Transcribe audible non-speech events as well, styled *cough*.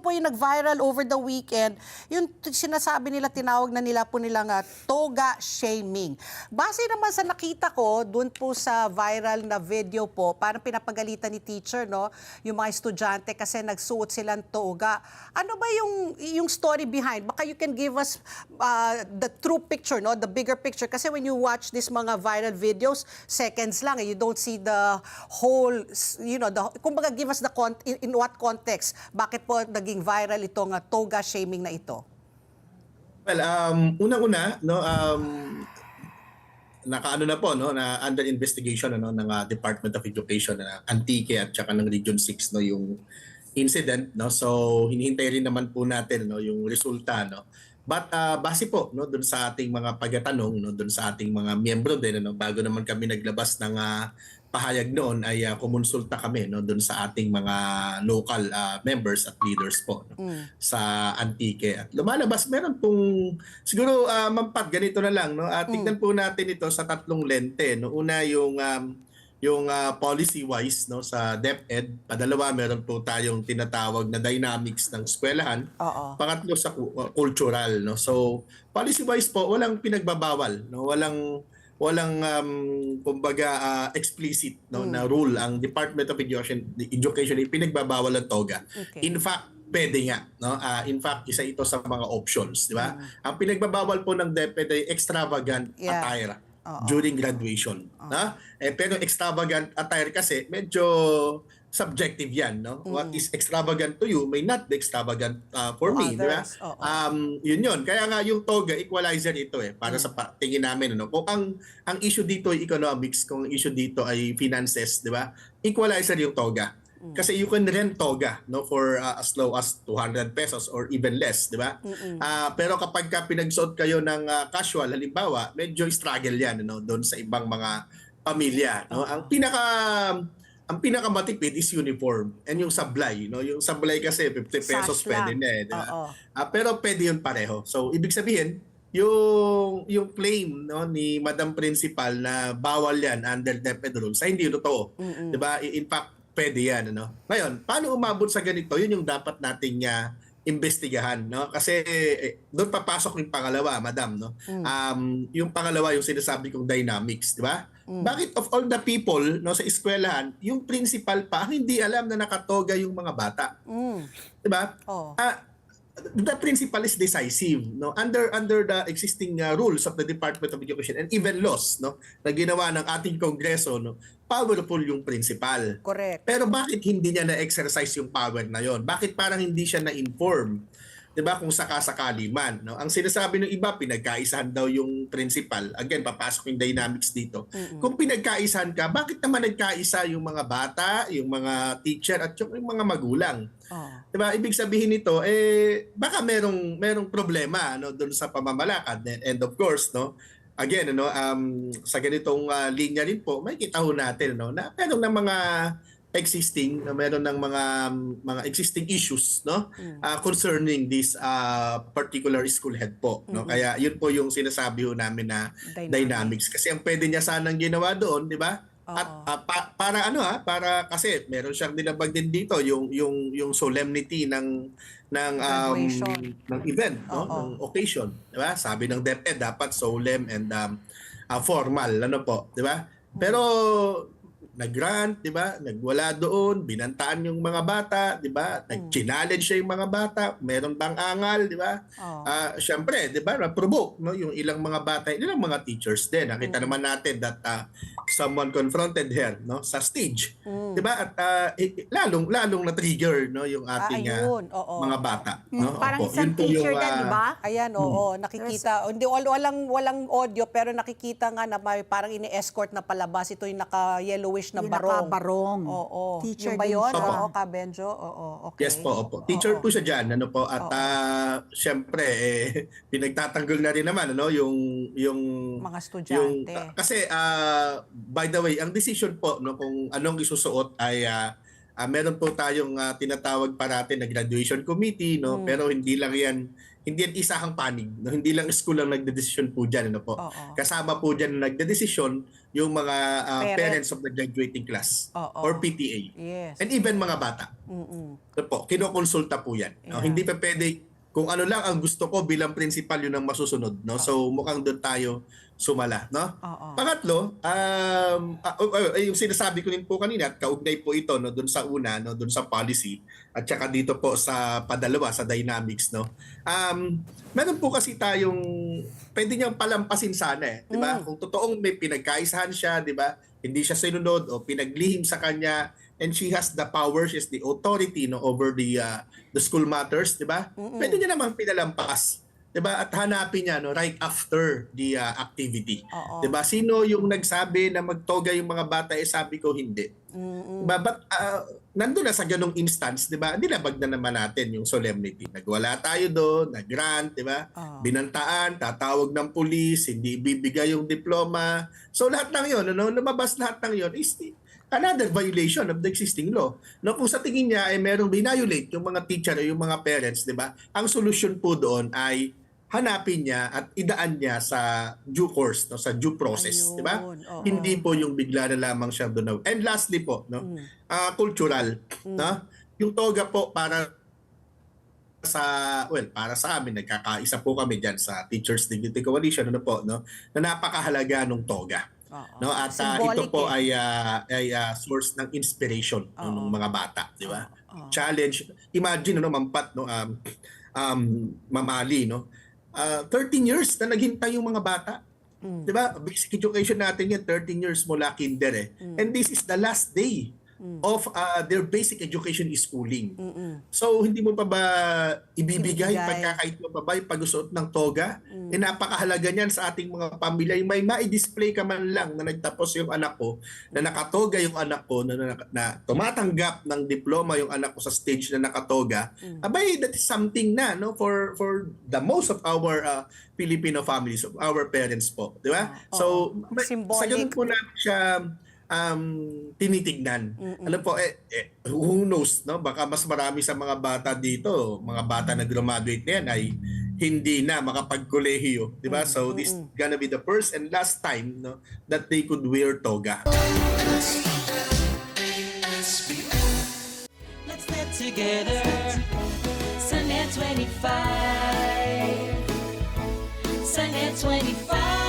po yung nag-viral over the weekend, yung sinasabi nila, tinawag na nila po nilang toga shaming. Base naman sa nakita ko, dun po sa viral na video po, parang pinapagalitan ni teacher, no? Yung mga estudyante kasi nagsuot silang toga. Ano ba yung, yung story behind? Baka you can give us ah, the true picture, no? The bigger picture. Kasi when you watch this mga viral videos, seconds lang, eh. you don't see the whole, you know, the, kumbaga give us the, con- in, in what context, bakit po naging viral itong ah, toga shaming na ito? Well, um, unang-una, no, um, nakaano na po, no, na under investigation ano, ng ah, Department of Education na Antique at saka ng Region 6 no, yung incident. No? So, hinihintay rin naman po natin no, yung resulta. No? But ah, base po no, dun sa ating mga pagtatanong, no, dun sa ating mga miyembro din, ano, bago naman kami naglabas ng ah, pahayag noon ay uh, kumonsulta kami no doon sa ating mga local ah, members at leaders po no, sa Antique. At lumalabas meron pong siguro uh, mampat ganito na lang no at tignan po natin ito sa tatlong lente. No una yung um, yung ah, policy wise no sa DepEd padalawa meron po tayong tinatawag na dynamics ng eskwelahan Oo. Pangatlo sa uh, cultural no. So policy wise po walang pinagbabawal no. Walang walang um, kumbaga uh, explicit no na rule ang Department of Education Education ay pinagbabawal ang toga. Okay. In fact pwede nga no Ah, in fact isa ito sa mga options di ba ang pinagbabawal po ng DepEd ay extravagant Yeah. attire Oo. during graduation na eh pero extravagant attire kasi medyo subjective yan no? What is extravagant to you may not be extravagant uh, for To me di ba? Others, um yun yun. Kaya nga yung toga equalizer ito eh para sa pa- tingin namin ano? Kung ang ang issue dito ay economics kung ang issue dito ay finances di ba? Equalizer yung toga kasi you can rent toga no for uh, as low as 200 pesos or even less di ba Ah, pero kapag ka pinagsuot kayo ng ah, casual halimbawa medyo struggle yan no doon sa ibang mga pamilya no ang pinaka ang pinakamatipid is uniform and yung sablay no yung sablay kasi 50 pesos Sash pwede na eh di ba? Oo. Ah, pero pwede yun pareho. So, ibig sabihin, yung yung claim no ni Madam Principal na bawal yan under DepEd rules ay hindi totoo. 'Di ba? In fact, pwede yan ano. Ngayon, paano umabot sa ganito? Yun yung dapat nating ah, imbestigahan no kasi eh, doon papasok yung pangalawa madam no um yung pangalawa yung sinasabi kong dynamics di ba bakit of all the people no sa eskwelahan yung principal pa ang hindi alam na nakatoga yung mga bata Mm. di ba Oo. Ah, the principal is decisive no? Under under the existing uh, rules of the Department of Education and even laws no? Na ginawa ng ating kongreso no? Powerful yung principal. Correct. pero bakit hindi niya na-exercise yung power na yon bakit parang hindi siya na-inform 'di ba kung sakasakali man no? Ang sinasabi ng iba pinagkaisahan daw yung principal. Again papasok yung dynamics dito. Kung pinagkaisahan ka bakit naman nagkaisa yung mga bata yung mga teacher at yung mga magulang? Oo. 'Di ba? Ibig sabihin nito eh baka merong merong problema no doon sa pamamalakad. And, of course no again ano um sa ganitong ah, linya rin po makikita ho natin no na meron ng mga existing na meron ng mga mga existing issues no ah, concerning this ah, particular school head po no kaya yun po yung sinasabi ho namin na Dynamics. dynamics kasi ang pwede niya sanang ginawa doon di ba at ah, pa- para ano ha, para kasi meron siyang dinabag din dito yung yung yung solemnity ng ng um, ng event, no? Oo. ng occasion, 'di ba? Sabi ng DepEd dapat solemn and um, ah, formal, ano po, 'di ba? Pero nag-grant, 'di ba? Nagwala doon, binantaan yung mga bata, 'di ba? Nag-challenge siya yung mga bata, meron bang angal, 'di ba? Oo. Ah, syempre, 'di ba, na-provoke no yung ilang mga bata, ilang mga teachers din. Nakita Mm. naman natin that ah, someone confronted her no sa stage. Mm. 'Di ba? At i- lalong lalong na-trigger no yung ating ah, ayun. Oo. mga bata, no? Parang Opo, isang yun po yung, teacher yan, ah, di ba? Ayan, oo, nakikita. Hindi wal- walang walang audio pero nakikita nga na may parang ini-escort na palabas ito yung naka-yellowish na Yung barong. nakabarong. Oo. Teacher Yung ba yun? siya. Oo, ka Benjo. Oo, okay. Yes po, opo. Teacher Oo. po siya diyan, ano po. At Oo. ah, syempre eh, *laughs* pinagtatanggol na rin naman ano yung yung Mga yung estudyante. kasi ah, by the way, ang decision po no kung anong isusuot ay ah, ah, meron po tayong ah, tinatawag parati na graduation committee no, pero hindi lang 'yan hindi yan isahang panig, no? hindi lang school ang nagdedesisyon po diyan ano po. Oo. Kasama po diyan nagdedesisyon yung mga ah, Parent. parents of the graduating class Oo. or PTA. Yes. And even mga bata. Mm-mm. Ano po, kinokonsulta po yan. no? Yeah. Hindi pa pwede, kung ano lang ang gusto ko bilang principal, yun ang masusunod. No? So mukhang doon tayo sumala. No? Oo. Pangatlo, um, oh, oh, yung sinasabi ko din po kanina, at kaugnay po ito no, doon sa una, no, doon sa policy, at saka dito po sa padalawa, sa dynamics. No? Um, meron po kasi tayong, pwede niyang palampasin sana eh. Di ba? Mm. Kung totoong may pinagkaisahan siya, di ba? Hindi siya sinunod o pinaglihim sa kanya and she has the power, she has the authority no, over the uh, the school matters, di ba? Pwede niya naman pinalampas. 'di ba? At hanapin niya no right after the uh, activity. Oo. 'Di ba? Sino yung nagsabi na magtoga yung mga bata eh sabi ko hindi. Mm-mm. 'Di ba? But uh, nandun na sa ganong instance, 'di ba? Nilabag na naman natin yung solemnity. Nagwala tayo doon, nag-grant, 'di ba? Binantaan, tatawag ng pulis, hindi bibigay yung diploma. So lahat ng 'yon, ano, lumabas lahat ng 'yon is another violation of the existing law. No, kung sa tingin niya ay merong binayolate yung mga teacher o yung mga parents, 'di ba? Ang solusyon po doon ay hanapin niya at idaan niya sa due course, no, sa due process, 'di ba? Hindi po yung bigla na lamang siya doon. And lastly po, no, Mm. ah, cultural, no? Yung toga po para sa well para sa amin nagkakaisa po kami diyan sa Teachers Dignity Coalition ano po no na napakahalaga ng toga Oo. no at Symbolic ito po eh. ay ah, ay ah, source ng inspiration no, Oo. ng mga bata di ba Oo. challenge imagine no mampat no um um mamali no Ah, 13 years na naghintay yung mga bata Mm. Di ba? Basic education natin yan, 13 years mula kinder eh. And this is the last day of uh, their basic education is schooling. Mm-mm. So, hindi mo pa ba ibibigay, Ibibigay. pagkakait mo pa ba yung pagsusuot ng toga? Eh, napakahalaga niyan sa ating mga pamilya. Yung may ma-display ka man lang na nagtapos yung anak ko, na nakatoga yung anak ko, na, na, na tumatanggap ng diploma yung anak ko sa stage na nakatoga, abay, that is something na no for for the most of our uh, Filipino families, of our parents po. Di ba? Oo. So, Oo. may- sa Symbolic. ganun po natin siya um, tinitignan. Ano po, eh, eh, who knows, no? Baka mas marami sa mga bata dito, mga bata na graduate na yan ay hindi na makapagkolehiyo, di ba? So this gonna be the first and last time no that they could wear toga. Let's get together. Sunday 25. Sunday 25.